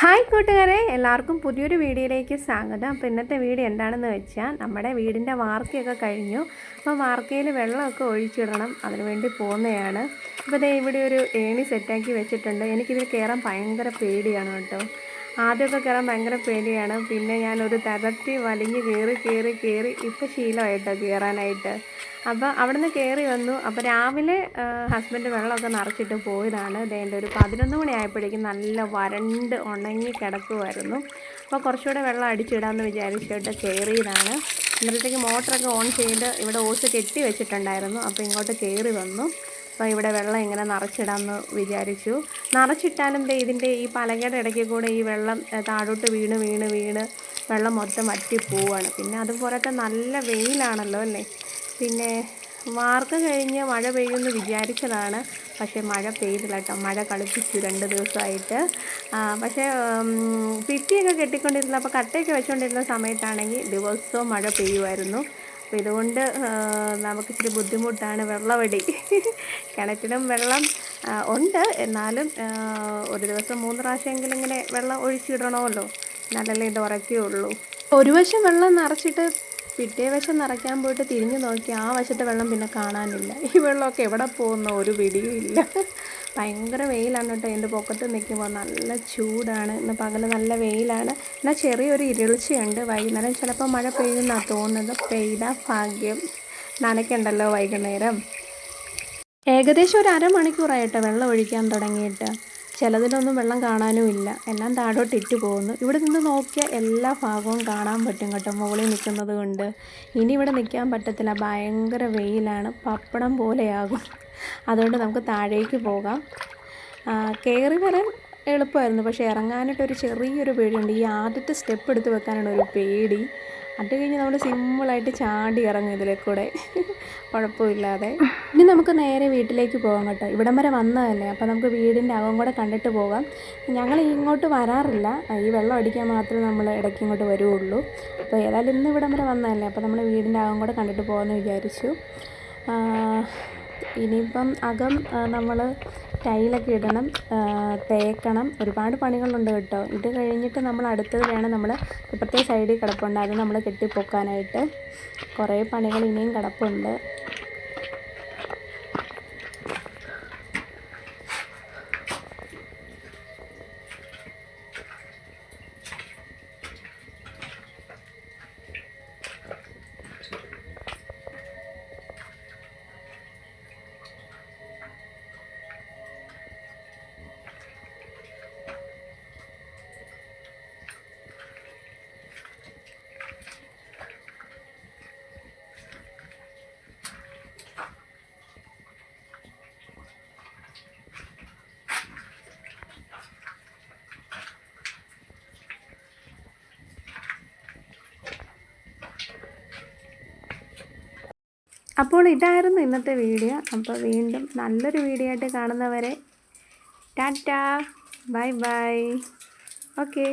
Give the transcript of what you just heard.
Hi കൂട്ടുകാരെ എല്ലാവർക്കും പുതിയൊരു വീഡിയോയിലേക്ക് സ്വാഗതം. അപ്പോൾ ഇന്നത്തെ വീഡിയോ എന്താണെന്ന് വെച്ചാൽ നമ്മുടെ വീടിന്റെ വാർക്കയൊക്കെ കഴിഞ്ഞു. അപ്പോൾ വാർക്കയിൽ വെള്ളമൊക്കെ ഒഴിച്ചിടണം അതിനുവേണ്ടി പോകുന്നതാണ്. അപ്പോൾ ദേ ഇവിടെ ഒരു ഏണി സെറ്റാക്കി വെച്ചിട്ടുണ്ട്. എനിക്കിതിൽ കയറാൻ ഭയങ്കര പേടിയാണ് കേട്ടോ. ആദ്യമൊക്കെ കയറാൻ ഭയങ്കര പേടിയാണ്. പിന്നെ ഞാനൊരു തകർത്തി വലിഞ്ഞ് കയറി കയറി കയറി ഇപ്പോൾ ശീലമായിട്ടോ കയറാനായിട്ട്. അപ്പോൾ അവിടുന്ന് കയറി വന്നു. അപ്പോൾ രാവിലെ ഹസ്ബൻഡ് വെള്ളമൊക്കെ നിറച്ചിട്ട് പോയതാണ്. ഇതേന്റെ ഒരു പതിനൊന്ന് മണിയായപ്പോഴേക്കും നല്ല വരണ്ട് ഉണങ്ങി കിടക്കുമായിരുന്നു അപ്പോൾ കുറച്ചുകൂടെ വെള്ളം അടിച്ചിടാമെന്ന് വിചാരിച്ചിട്ട് കയറിയതാണ്. അന്നേരത്തേക്ക് മോട്ടറൊക്കെ ഓൺ ചെയ്ത് ഇവിടെ ഓസ് കെട്ടി വെച്ചിട്ടുണ്ടായിരുന്നു. അപ്പോൾ ഇങ്ങോട്ട് കയറി വന്നു. അപ്പോൾ ഇവിടെ വെള്ളം ഇങ്ങനെ നിറച്ചിടാമെന്ന് വിചാരിച്ചു. നിറച്ചിട്ടാലും ഇതിന്റെ ഈ പലകയുടെ ഇടയ്ക്ക് കൂടെ ഈ വെള്ളം താഴോട്ട് വീണ് വീണ് വീണ് വെള്ളം മൊത്തം വറ്റി പോവാണ്. പിന്നെ അതുപോലത്തെ നല്ല വെയിലാണല്ലോ അല്ലേ? പിന്നെ വാർക്ക കഴിഞ്ഞ് മഴ പെയ്യുമെന്ന് വിചാരിച്ചതാണ്. പക്ഷേ മഴ പെയ്തില്ല കേട്ടോ. മഴ കളിപ്പിച്ചു രണ്ട് ദിവസമായിട്ട്. പക്ഷേ ഭിത്തിയൊക്കെ കെട്ടിക്കൊണ്ടിരുന്നപ്പോൾ കട്ടയൊക്കെ വെച്ചുകൊണ്ടിരുന്ന സമയത്താണെങ്കിൽ ദിവസവും മഴ പെയ്യുമായിരുന്നു. അപ്പോൾ ഇതുകൊണ്ട് നമുക്ക് ഇച്ചിരി ബുദ്ധിമുട്ടാണ് വെള്ളമടി കിണറ്റിലും വെള്ളം ഉണ്ട്. എന്നാലും ഒരു ദിവസം മൂന്ന് പ്രാവശ്യമെങ്കിലും ഇങ്ങനെ വെള്ളം ഒഴിച്ചിടണമല്ലോ. എന്നാലല്ലേ ഇത് ഉറക്കുകയുള്ളൂ ഒരു വശം വെള്ളം നിറച്ചിട്ട് പിറ്റേ വശം നിറയ്ക്കാൻ പോയിട്ട് തിരിഞ്ഞു നോക്കി ആ വശത്തെ വെള്ളം പിന്നെ കാണാനില്ല. ഈ വെള്ളമൊക്കെ എവിടെ പോകുന്നോ? ഒരു പിടിയും ഇല്ല. ഭയങ്കര വെയിലാണ് കേട്ടോ. എന്റെ പൊക്കത്ത് നിൽക്കുമ്പോൾ നല്ല ചൂടാണ്. ഇന്ന് പകൽ നല്ല വെയിലാണ്. എന്നാൽ ചെറിയൊരു ഇരുളിച്ചയുണ്ട് വൈകുന്നേരം. ചിലപ്പോൾ മഴ പെയ്യുന്നാണ് തോന്നുന്നത്. പെയ്ത ഭാഗ്യം. നനയ്ക്കണ്ടല്ലോ വൈകുന്നേരം. ഏകദേശം ഒരു അരമണിക്കൂറായിട്ടോ വെള്ളം ഒഴിക്കാൻ തുടങ്ങിയിട്ട്. ചിലതിലൊന്നും വെള്ളം കാണാനുമില്ല എല്ലാം താഴോട്ട് ഇട്ട് പോകുന്നു. ഇവിടെ നിന്ന് നോക്കിയാൽ എല്ലാ ഭാഗവും കാണാൻ പറ്റും കേട്ടോ മുകളിൽ നിൽക്കുന്നത് കൊണ്ട്. ഇനി ഇവിടെ നിൽക്കാൻ പറ്റത്തില്ല. ഭയങ്കര വെയിലാണ്. പപ്പടം പോലെയാകും. അതുകൊണ്ട് നമുക്ക് താഴേക്ക് പോകാം. കയറി വരാൻ എളുപ്പമായിരുന്നു. പക്ഷേ ഇറങ്ങാനായിട്ടൊരു ചെറിയൊരു പേടിയുണ്ട്. ഈ ആദ്യത്തെ സ്റ്റെപ്പ് എടുത്ത് വെക്കാനാണ് ഒരു പേടി. അത് കഴിഞ്ഞ് നമ്മൾ സിമ്പിളായിട്ട് ചാടി ഇറങ്ങും ഇതിലെ കൂടെ. കുഴപ്പമില്ലാതെ. ഇനി നമുക്ക് നേരെ വീട്ടിലേക്ക് പോകാം കേട്ടോ. ഇവിടം വരെ വന്നതല്ലേ. അപ്പോൾ നമുക്ക് വീടിന്റെ അകം കൂടെ കണ്ടിട്ട് പോകാം. ഞങ്ങൾ ഇങ്ങോട്ട് വരാറില്ല. ഈ വെള്ളം അടിക്കാൻ മാത്രമേ നമ്മൾ ഇടയ്ക്ക് ഇങ്ങോട്ട് വരുള്ളൂ. അപ്പോൾ ഏതായാലും ഇന്ന് ഇവിടം വരെ വന്നതല്ലേ. അപ്പോൾ നമ്മൾ വീടിന്റെ അകം കൂടെ കണ്ടിട്ട് പോകാമെന്ന് വിചാരിച്ചു. ഇനിയിപ്പം അകം നമ്മൾ ടൈലൊക്കെ ഇടണം തേക്കണം. ഒരുപാട് പണികളുണ്ട് കേട്ടോ. ഇത് കഴിഞ്ഞിട്ട് നമ്മൾ അടുത്തത് വേണം നമ്മൾ ഇപ്പോഴത്തെ സൈഡിൽ കിടപ്പുണ്ട്. അത് നമ്മൾ കെട്ടിപ്പൊക്കാനായിട്ട്. കുറേ പണികൾ ഇനിയും കിടപ്പുണ്ട്. അപ്പോൾ ഇതായിരുന്നു ഇന്നത്തെ വീഡിയോ. അപ്പോൾ വീണ്ടും നല്ലൊരു വീഡിയോ ആയിട്ട് കാണുന്നവരെ ടാറ്റ. Bye bye. ഓക്കെ.